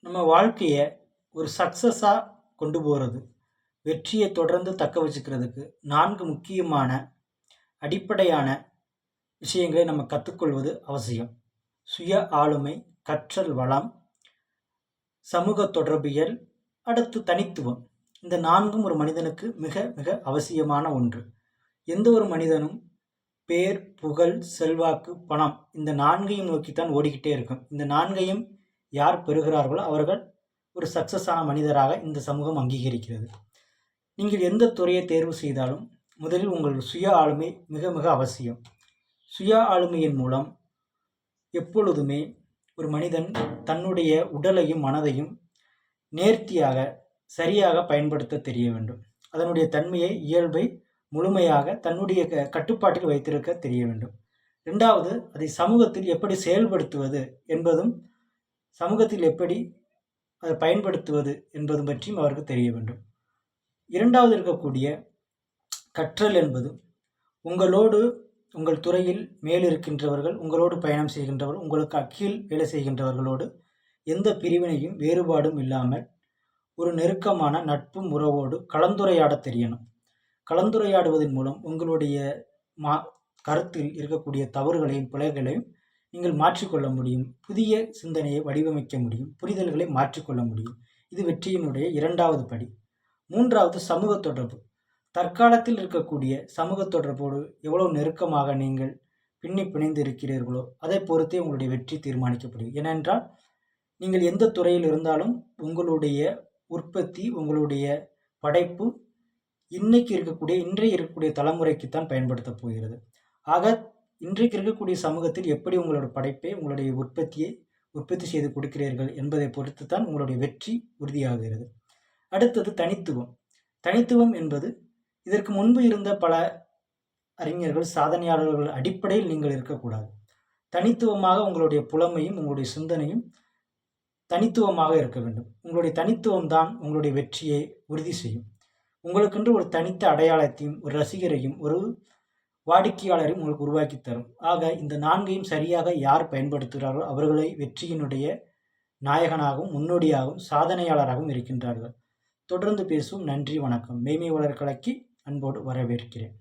நம்ம வாழ்க்கையை ஒரு சக்ஸஸாக கொண்டு போகிறது வெற்றியை தொடர்ந்து தக்க வச்சுக்கிறதுக்கு நான்கு முக்கியமான அடிப்படையான விஷயங்களை நம்ம கற்றுக்கொள்வது அவசியம். சுய ஆளுமை கற்றல் வளம் சமூக தொடர்பியல் அடுத்து தனித்துவம். இந்த நான்கும் ஒரு மனிதனுக்கு மிக மிக அவசியமான ஒன்று. எந்த ஒரு மனிதனும் பேர் புகழ் செல்வாக்கு பணம் இந்த நான்கையும் நோக்கித்தான் ஓடிக்கிட்டே இருக்கும். இந்த நான்கையும் யார் பெறுகிறார்களோ அவர்கள் ஒரு சக்ஸஸான மனிதராக இந்த சமூகம் அங்கீகரிக்கிறது. நீங்கள் எந்த துறையை தேர்வு செய்தாலும் முதலில் உங்கள் சுய ஆளுமை மிக மிக அவசியம். சுய ஆளுமையின் மூலம் எப்பொழுதுமே ஒரு மனிதன் தன்னுடைய உடலையும் மனதையும் நேர்த்தியாக சரியாக பயன்படுத்த தெரிய வேண்டும். அதனுடைய தன்மையை இயல்பை முழுமையாக தன்னுடைய கட்டுப்பாட்டில் வைத்திருக்க தெரிய வேண்டும். ரெண்டாவது அதை சமூகத்தில் எப்படி செயல்படுத்துவது என்பதும் சமூகத்தில் எப்படி அதை பயன்படுத்துவது என்பது பற்றியும் அவருக்கு தெரிய வேண்டும். இரண்டாவது இருக்கக்கூடிய கற்றல் என்பது உங்களோடு உங்கள் துறையில் மேலிருக்கின்றவர்கள் உங்களோடு பயணம் செய்கின்றவர்கள் உங்களுக்கு அக்கீழ் வேலை செய்கின்றவர்களோடு எந்த பிரிவினையும் வேறுபாடும் இல்லாமல் ஒரு நெருக்கமான நட்பும் உறவோடு கலந்துரையாட தெரியணும். கலந்துரையாடுவதன் மூலம் உங்களுடைய மா கருத்தில் இருக்கக்கூடிய தவறுகளையும் பிழைகளையும் நீங்கள் மாற்றிக்கொள்ள முடியும். புதிய சிந்தனையை வடிவமைக்க முடியும். புரிதல்களை மாற்றிக்கொள்ள முடியும். இது வெற்றியினுடைய இரண்டாவது படி. மூன்றாவது சமூக தொடர்பு. தற்காலத்தில் இருக்கக்கூடிய சமூக தொடர்போடு எவ்வளோ நெருக்கமாக நீங்கள் பின்னி பிணைந்து இருக்கிறீர்களோ அதை பொறுத்தே உங்களுடைய வெற்றி தீர்மானிக்கப்படும் ஏனென்றால் நீங்கள் எந்த துறையில் இருந்தாலும் உங்களுடைய உற்பத்தி உங்களுடைய படைப்பு இன்னைக்கு இருக்கக்கூடிய இன்றைய இருக்கக்கூடிய தலைமுறைக்குத்தான் பயன்படுத்தப் போகிறது. ஆக இன்றைக்கு இருக்கக்கூடிய சமூகத்தில் எப்படி உங்களோட படைப்பை உங்களுடைய உற்பத்தியை உற்பத்தி செய்து கொடுக்கிறீர்கள் என்பதை பொறுத்து தான் உங்களுடைய வெற்றி உறுதியாகிறது. அடுத்தது தனித்துவம். தனித்துவம் என்பது இதற்கு முன்பு இருந்த பல அறிஞர்கள் சாதனையாளர்கள் அடிப்படையில் நீங்கள் இருக்கக்கூடாது. தனித்துவமாக உங்களுடைய புலமையும் உங்களுடைய சிந்தனையும் தனித்துவமாக இருக்க வேண்டும். உங்களுடைய தனித்துவம் தான் உங்களுடைய வெற்றியை உறுதி செய்யும். உங்களுக்கென்று ஒரு தனித்த அடையாளத்தையும் ஒரு ரசிகரையும் ஒரு வாடிக்கையாளரை உங்களுக்கு உருவாக்கி தரும். ஆக இந்த நான்கையும் சரியாக யார் பயன்படுத்துகிறாரோ அவர்களை வெற்றியினுடைய நாயகனாகவும் முன்னோடியாகவும் சாதனையாளராகவும் இருக்கின்றார்கள். தொடர்ந்து பேசும் நன்றி வணக்கம். மெய்மை வளர்கலைக்கு அன்போடு வரவேற்கிறேன்.